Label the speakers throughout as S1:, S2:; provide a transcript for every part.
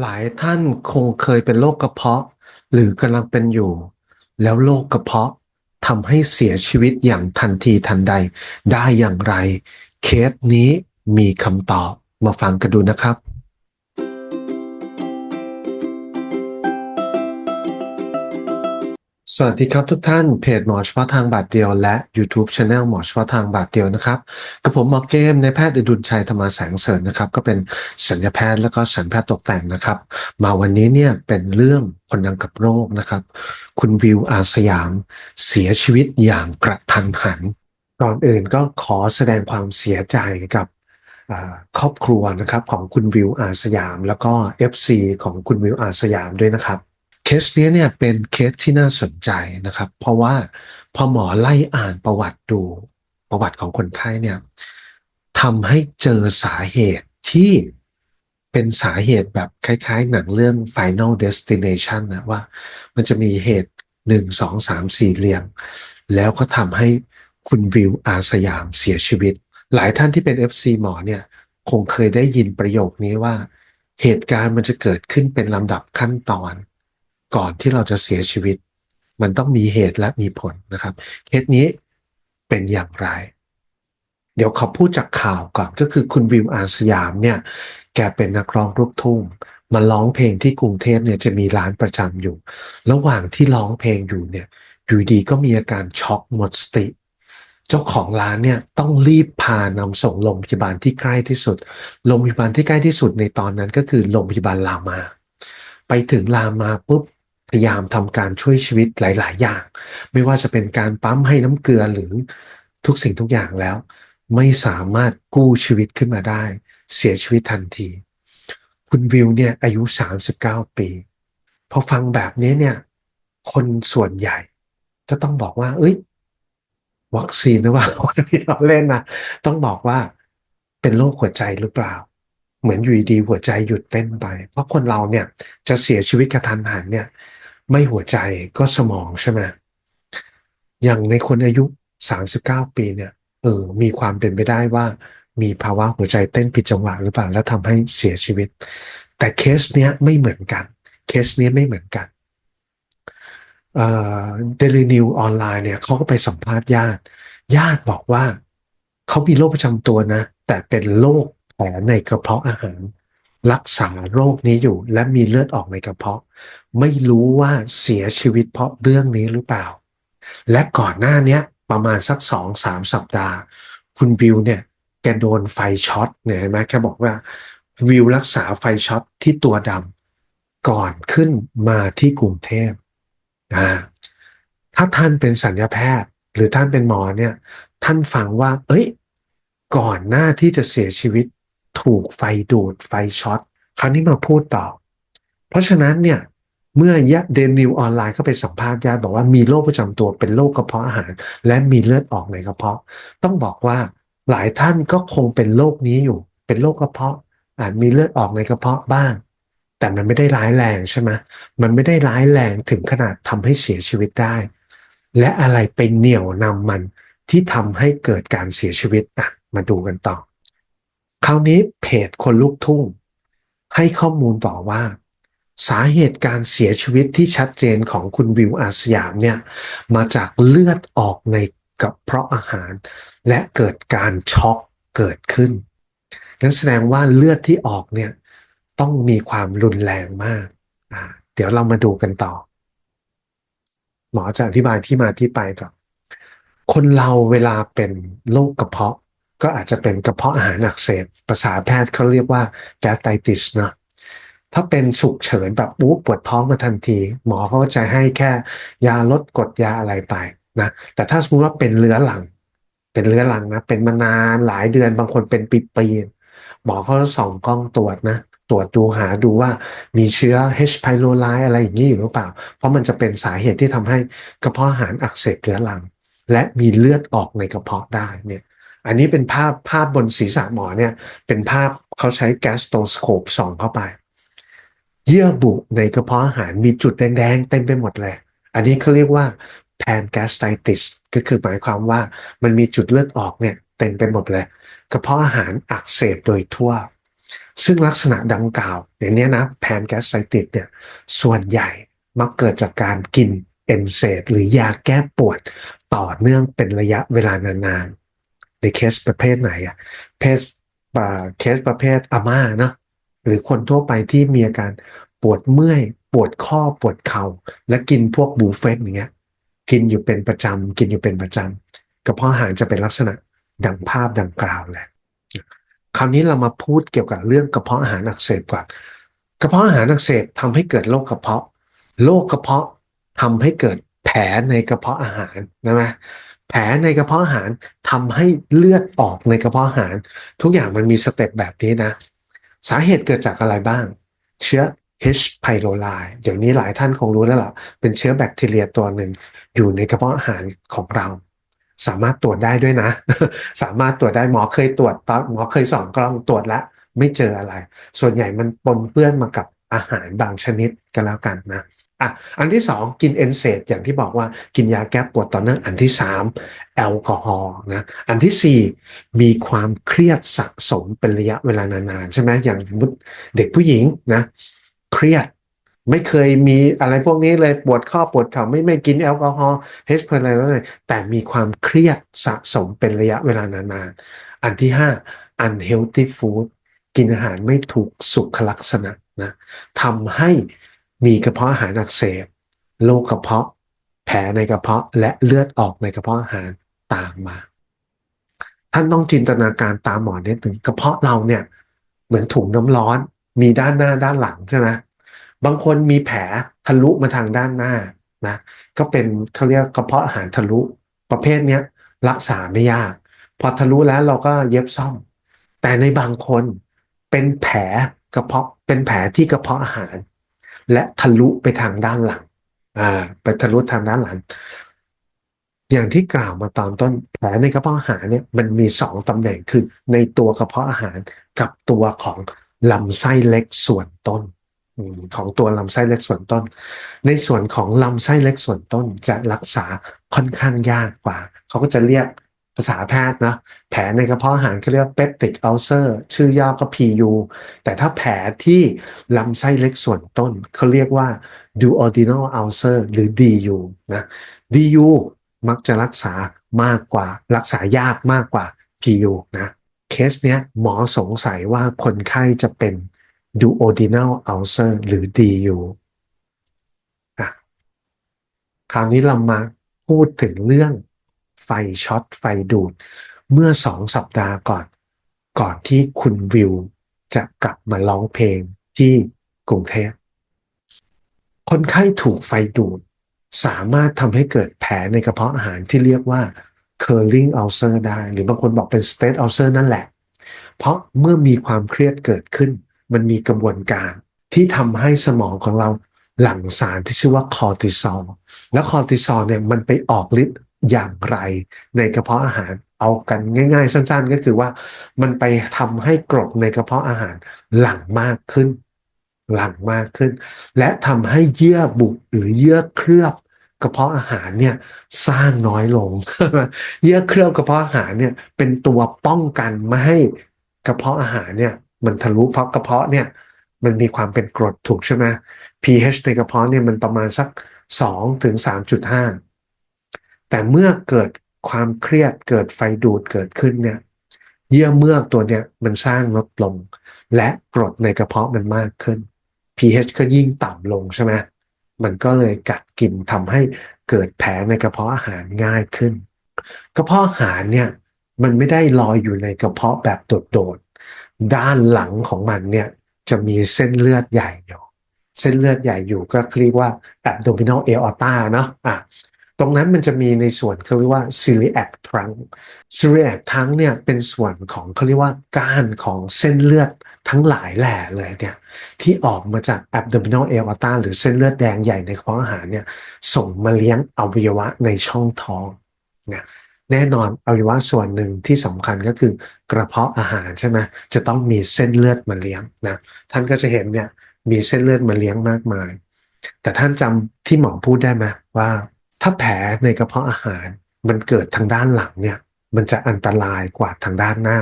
S1: หลายท่านคงเคยเป็นโรคกระเพาะ หรือกำลังเป็นอยู่ แล้วโรคกระเพาะทำให้เสียชีวิตอย่างทันทีทันใด ได้อย่างไร เคสนี้มีคำตอบมาฟังกันดูนะครับ สวัสดีครับทุกท่านเพจหมอเฉพาะทางบาทเดียวและ YouTube Channel หมอเฉพาะทางบาทเดียวนะครับกับผมหมอเกมในแพทย์อดุลชัยธรรมาแสงเสริญนะครับ ก็เป็นสัญญาแพทย์และก็สัญญแพทย์ตกแต่งนะครับ มาวันนี้เนี่ยเป็นเรื่องคนดังกับโรคนะครับ คุณวิวอาสยามเสียชีวิตอย่างกระทันหัน ก่อนอื่นก็ขอแสดงความเสียใจกับครอบครัวนะครับของคุณวิวอาสยาม แล้วก็ FC ของคุณวิวอาสยามด้วยนะครับ เคสนี้เนี่ยเป็นเคสที่น่าสนใจนะครับ เพราะว่าพอหมอไล่อ่านประวัติดูประวัติของคนไข้เนี่ยทำให้เจอสาเหตุที่เป็นสาเหตุแบบคล้ายๆ หนังเรื่อง Final Destination นะว่ามันจะมีเหตุหนึ่งสองสามสี่เรียง แล้วก็ทำให้คุณวิวอาสยามเสียชีวิต หลายท่านที่เป็น FC หมอเนี่ยคงเคยได้ยินประโยคนี้ว่า เหตุการณ์มันจะเกิดขึ้นเป็นลำดับขั้นตอน ก่อนที่เราจะเสียชีวิต มันต้องมีเหตุและมีผลนะครับเคสนี้เป็นอย่างไร เดี๋ยวขอพูดจากข่าวก่อนก็คือคุณวิวอาสยามเนี่ย แกเป็นนักร้องลูกทุ่งมาร้องเพลงที่กรุงเทพเนี่ยจะมีร้านประจำอยู่ ระหว่างที่ร้องเพลงอยู่เนี่ยอยู่ดีก็มีอาการช็อกหมดสติ เจ้าของร้านเนี่ยต้องรีบพานำส่งโรงพยาบาลที่ใกล้ที่สุด โรงพยาบาลที่ใกล้ที่สุดในตอนนั้นก็คือโรงพยาบาลรามา ไปถึงรามาปุ๊บ พยายามทำการช่วยชีวิตหลาย ๆ อย่าง ไม่ว่าจะเป็นการปั๊มให้น้ำเกลือหรือทุกสิ่งทุกอย่างแล้ว ไม่สามารถกู้ชีวิตขึ้นมาได้ เสียชีวิตทันที คุณวิวเนี่ยอายุ 39 ปีพอฟังแบบนี้เนี่ย คนส่วนใหญ่ ก็ต้องบอกว่า เอ้ย วัคซีนหรือเปล่าที่เราเล่นนะต้องบอกว่าเป็นโรคหัวใจหรือเปล่า เหมือนอยู่ดีหัวใจหยุดเต้นไป เพราะคนเราเนี่ยจะเสียชีวิตกระทันหันเนี่ย ไม่หัวใจก็สมองใช่ไหมอย่างในคนอายุ 39 ปีเนี่ยเออมีความเป็นไปได้ว่า มีภาวะหัวใจเต้นผิดจังหวะหรือเปล่าแล้วทำให้เสียชีวิต แต่เคสเนี้ยไม่เหมือนกัน เคสเนี้ยไม่เหมือนกันเอ่อเดลินิวออนไลน์เนี่ยเขาก็ไปสัมภาษณ์ญาติ ญาติบอกว่าเขามีโรคประจำตัวนะ แต่เป็นโรคแผลในกระเพาะอาหาร รักษาโรคนี้อยู่ และมีเลือดออกในกระเพาะ ไม่รู้ว่าเสียชีวิตเพราะเรื่องนี้หรือเปล่า และก่อนหน้านี้ประมาณสักสองสามสัปดาห์ คุณวิวเนี่ยแกโดนไฟช็อตเนี่ยเห็นไหมแกบอกว่าวิวรักษาไฟช็อตที่ตัวดำก่อนขึ้นมาที่กรุงเทพอ่าถ้าท่านเป็นสัญญาแพทย์ หรือท่านเป็นหมอเนี่ย ท่านฟังว่า เอ้ย ก่อนหน้าที่จะเสียชีวิต ถูกไฟดูดไฟช็อตคราวนี้มาพูดต่อ เพราะฉะนั้นเนี่ยเมื่อยะเดนิวออนไลน์เข้าไปสัมภาษณ์ญาติบอกว่ามีโรคประจำตัวเป็นโรคกระเพาะอาหาร และมีเลือดออกในกระเพาะ ต้องบอกว่าหลายท่านก็คงเป็นโรคนี้อยู่ เป็นโรคกระเพาะ อาจมีเลือดออกในกระเพาะบ้าง แต่มันไม่ได้ร้ายแรงใช่ไหมมันไม่ได้ร้ายแรงถึงขนาดทำให้เสียชีวิตได้ และอะไรเป็นเหนี่ยวนำมันที่ทำให้เกิดการเสียชีวิตอะมาดูกันต่อ คราวนี้เพจคนลูกทุ่ง ให้ข้อมูลต่อว่า สาเหตุการเสียชีวิตที่ชัดเจนของคุณวิวอาสยามเนี่ยมาจากเลือดออกในกระเพาะอาหาร และเกิดการช็อกเกิดขึ้นงั้นแสดงว่าเลือดที่ออกเนี่ยต้องมีความรุนแรงมากอ่าเดี๋ยวเรามาดูกันต่อ หมอจะอธิบายที่มาที่ไปก่อนคนเราเวลาเป็นโรคกระเพาะ ก็อาจจะเป็นกระเพาะอาหารอักเสบภาษาแพทย์เขาเรียกว่าแกสไตติสเนาะถ้าเป็นฉุกเฉินแบบอู้ปวดท้องมาทันที หมอเขาก็จะให้แค่ยาลดกรดยาอะไรไปนะแต่ถ้าสมมติว่าเป็นเรื้อรัง เป็นเรื้อรังนะ เป็นมานานหลายเดือนบางคนเป็นปีๆหมอเขาส่องกล้องตรวจนะ ตรวจดูหาดูว่ามีเชื้อ H. pylori อะไรอย่างนี้อยู่หรือเปล่า เพราะมันจะเป็นสาเหตุที่ทำให้กระเพาะอาหารอักเสบเรื้อรัง และมีเลือดออกในกระเพาะได้เนี่ย อันนี้เป็นภาพภาพบนศีรษะหมอเนี่ยเป็นภาพเขาใช้แกสโตสโคปส่องเข้าไป เยื่อบุในกระเพาะอาหารมีจุดแดงๆเต็มไปหมดเลย อันนี้เขาเรียกว่า pancreatitis ก็คือหมายความว่ามันมีจุดเลือดออกเนี่ยเต็มไปหมดเลย กระเพาะอาหารอักเสบโดยทั่ว ซึ่งลักษณะดังกล่าว อย่างนี้นะแพนแกสไซติสเนี่ยส่วนใหญ่มักเกิดจากการกินเอนเซดหรือยาแก้ปวดต่อเนื่องเป็นระยะเวลานานๆ ในเคสประเภทไหนอะเพสอ่าเคสประเภทอาม่าเนะหรือคนทั่วไปที่มีอาการปวดเมื่อย ปวดข้อปวดเข่า และกินพวกบูเฟตอย่างเงี้ย กินอยู่เป็นประจำกินอยู่เป็นประจำกระเพาะอาหารจะเป็นลักษณะดังภาพดังกล่าวแหละคราวนี้เรามาพูดเกี่ยวกับเรื่องกระเพาะอาหารอักเสบก่อนกระเพาะอาหารอักเสบทำให้เกิดโรคกระเพาะโรคกระเพาะทำให้เกิดแผลในกระเพาะอาหารนะไหม แผลในกระเพาะอาหารทำให้เลือดออกในกระเพาะอาหาร ทุกอย่างมันมีสเต็ปแบบนี้นะ สาเหตุเกิดจากอะไรบ้าง เชื้อ H. pylori เดี๋ยวนี้หลายท่านคงรู้แล้วล่ะ เป็นเชื้อแบคทีเรียตัวหนึ่ง อยู่ในกระเพาะอาหารของเรา สามารถตรวจได้ด้วยนะ สามารถตรวจได้หมอเคยตรวจตอนหมอเคยส่องกล้องตรวจแล้วไม่เจออะไร ส่วนใหญ่มันปนเปื้อนมากับอาหารบางชนิดกันแล้วกันนะ อะอันที่สองกินเอนเซดอย่างที่บอกว่ากินยาแก้ปวดต่อเนื่องอันที่สามแอลกอฮอล์นะอันที่สี่มีความเครียดสะสมเป็นระยะเวลานานๆใช่ไหมอย่างสมมติเด็กผู้หญิงนะเครียดไม่เคยมีอะไรพวกนี้เลยปวดข้อปวดเข่าไม่ไม่กินแอลกอฮอล์เฮสเพลอะไรเลยแต่มีความเครียดสะสมเป็นระยะเวลานานๆอันที่ห้า unhealthy food กินอาหารไม่ถูกสุขลักษณะนะทำให้ มีกระเพาะอาหารอักเสบโรคกระเพาะ แผลในกระเพาะและเลือดออกในกระเพาะอาหารตามมา ท่านต้องจินตนาการตามหมอนิดหนึ่งกระเพาะเราเนี่ยเหมือนถุงน้ำร้อน มีด้านหน้าด้านหลังใช่ไหมบางคนมีแผลทะลุมาทางด้านหน้านะก็เป็นเขาเรียกกระเพาะอาหารทะลุประเภทเนี้ยรักษาไม่ยาก พอทะลุแล้วเราก็เย็บซ่อม แต่ในบางคนเป็นแผลกระเพาะเป็นแผลที่กระเพาะอาหาร และทะลุไปทางด้านหลังอ่าไปทะลุทางด้านหลัง อย่างที่กล่าวมาตอนต้นแผลในกระเพาะอาหารเนี่ยมันมีสองตำแหน่งคือในตัวกระเพาะอาหารกับตัวของลำไส้เล็กส่วนต้นของตัวลำไส้เล็กส่วนต้น ในส่วนของลำไส้เล็กส่วนต้นจะรักษาค่อนข้างยากกว่า เขาก็จะเรียก ภาษาแพทย์นะแผลในกระเพาะอาหารเขาเรียกว่า peptic ulcer ชื่อย่อก็ PU แต่ถ้าแผลที่ลำไส้เล็กส่วนต้นเขาเรียกว่า duodenal ulcer หรือ DU นะ DU มักจะรักษามากกว่า รักษายากมากกว่า PU นะเคสเนี้ยหมอสงสัยว่าคนไข้จะเป็น duodenal ulcer หรือ DU อะคราวนี้เรามาพูดถึงเรื่อง ฟช็อตไฟดูด เมื่อสองสัปดาห์ก่อน ก่อนที่คุณวิวจะกลับมาร้องเพลงที่กรุงเทพคนไข้ถูกไฟดูด สามารถทำให้เกิดแผลในกระเพาะอาหารที่เรียกว่า curling ulcer ได้ หรือบางคนบอกเป็น state ulcer นั่นแหละ เพราะเมื่อมีความเครียดเกิดขึ้น มันมีกระบวนการที่ทำให้สมองของเราหลั่งสารที่ชื่อว่าคอร์ติซอล แล้วคอร์ติซอลเนี่ยมันไปออกฤทธิ์ อย่างไรในกระเพาะอาหารเอากันง่าย ๆ สั้น ๆ ก็คือว่ามันไปทำให้กรดในกระเพาะอาหารหลั่งมากขึ้น หลั่งมากขึ้น และทำให้เยื่อบุหรือเยื่อเคลือบกระเพาะอาหารเนี่ยสร้างน้อยลง เยื่อเคลือบกระเพาะอาหารเนี่ยเป็นตัวป้องกันไม่ให้กระเพาะอาหารเนี่ยมันทะลุเพราะกระเพาะเนี่ยมันมีความเป็นกรดถูกใช่ไหม pH ในกระเพาะเนี่ยมันประมาณสัก2ถึง3.5 แต่เมื่อเกิดความเครียดเกิดไฟดูดเกิดขึ้นเนี่ยเยื่อเมือกตัวเนี่ยมันสร้างลดลง และกรดในกระเพาะมันมากขึ้น pH ก็ยิ่งต่ำลงใช่ไหมมันก็เลยกัดกินทำให้เกิดแผลในกระเพาะอาหารง่ายขึ้น กระเพาะอาหารเนี่ยมันไม่ได้ลอยอยู่ในกระเพาะแบบโดดๆด้านหลังของมันเนี่ยจะมีเส้นเลือดใหญ่อยู่เส้นเลือดใหญ่อยู่ก็เรียกว่า abdominal aorta เนาะอะ ตรงนั้นมันจะมีในส่วนเขาเรียกว่า celiac trunk celiac trunk เนี่ยเป็นส่วนของเขาเรียกว่าก้านของเส้นเลือดทั้งหลายแหล่เลยเนี่ยที่ออกมาจาก abdominal aorta หรือเส้นเลือดแดงใหญ่ในกระเพาะอาหารเนี่ยส่งมาเลี้ยงอวัยวะในช่องท้องนะแน่นอนอวัยวะส่วนหนึ่งที่สำคัญก็คือกระเพาะอาหารใช่ไหมจะต้องมีเส้นเลือดมาเลี้ยงนะท่านก็จะเห็นเนี่ยมีเส้นเลือดมาเลี้ยงมากมาย แต่ท่านจำที่หมอพูดได้ไหมว่า ถ้าแผลในกระเพาะอาหารมันเกิดทางด้านหลังเนี่ย มันจะอันตรายกว่าทางด้านหน้า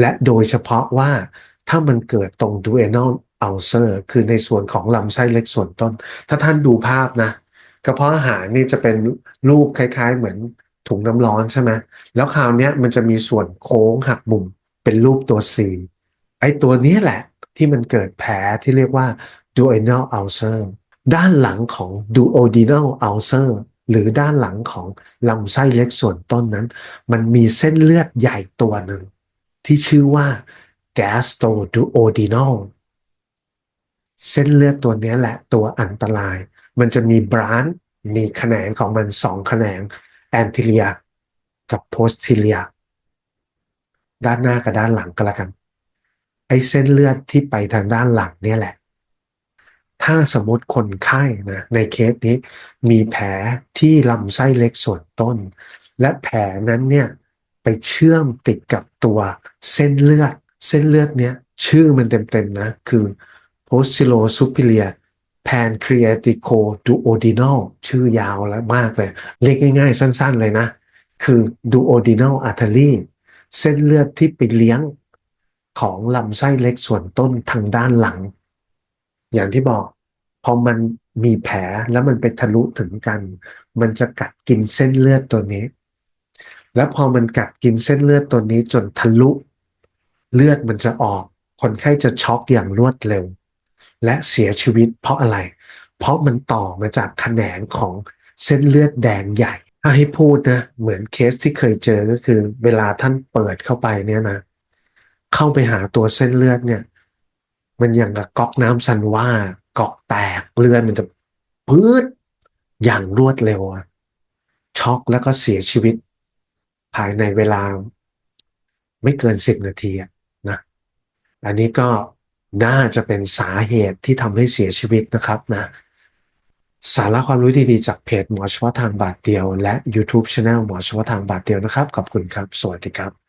S1: และโดยเฉพาะว่าถ้ามันเกิดตรง duodenal ulcer คือในส่วนของลำไส้เล็กส่วนต้น ถ้าท่านดูภาพนะ กระเพาะอาหารนี่จะเป็นรูปคล้าย ๆ เหมือนถุงน้ำร้อนใช่ไหมแล้วคราวนี้มันจะมีส่วนโค้งหักมุมเป็นรูปตัว C ไอ้ตัวนี้แหละที่มันเกิดแผลที่เรียกว่า duodenal ulcer ด้านหลังของ duodenal ulcer หรือด้านหลังของลำไส้เล็กส่วนต้นนั้น มันมีเส้นเลือดใหญ่ตัวหนึ่ง ที่ชื่อว่า gastroduodenal เส้นเลือดตัวนี้แหละตัวอันตราย มันจะมีบรานมีแขนงของมันสองแขนง anterior กับ posterior ด้านหน้ากับด้านหลังก็แล้วกัน ไอ้เส้นเลือดที่ไปทางด้านหลังเนี่ยแหละ ถ้าสมมติคนไข้นะในเคสนี้มีแผลที่ลำไส้เล็กส่วนต้น และแผลนั้นเนี่ยไปเชื่อมติดกับตัวเส้นเลือด เส้นเลือดเนี่ยชื่อมันเต็มๆนะ คือ posterior superior pancreaticoduodenal ชื่อยาวและมากเลย เรียกง่ายๆ สั้นๆเลยนะ คือ duodenal artery เส้นเลือดที่ไปเลี้ยงของลำไส้เล็กส่วนต้นทางด้านหลัง อย่างที่บอก พอมันมีแผลแล้วมันไปทะลุถึงกัน มันจะกัดกินเส้นเลือดตัวนี้ แล้วพอมันกัดกินเส้นเลือดตัวนี้จนทะลุ เลือดมันจะออก คนไข้จะช็อกอย่างรวดเร็ว และเสียชีวิตเพราะอะไร เพราะมันต่อมาจากแขนงของเส้นเลือดแดงใหญ่ถ้าให้พูดนะ เหมือนเคสที่เคยเจอก็คือ เวลาท่านเปิดเข้าไปเนี่ยนะ เข้าไปหาตัวเส้นเลือดเนี่ย มันอย่างกับก๊อกน้ำซันว่าก๊อกแตกเลือดมันจะพืดอย่างรวดเร็วช็อกแล้วก็เสียชีวิต ภายในเวลา ไม่เกินสิบนาทีนะอันนี้ก็น่าจะเป็นสาเหตุที่ทำให้เสียชีวิตนะครับนะสาระความรู้ดีๆ จากเพจหมอเฉพาะทางบาทเดียว และ YouTube Channel หมอเฉพาะทางบาทเดียวนะครับ ขอบคุณครับ สวัสดีครับ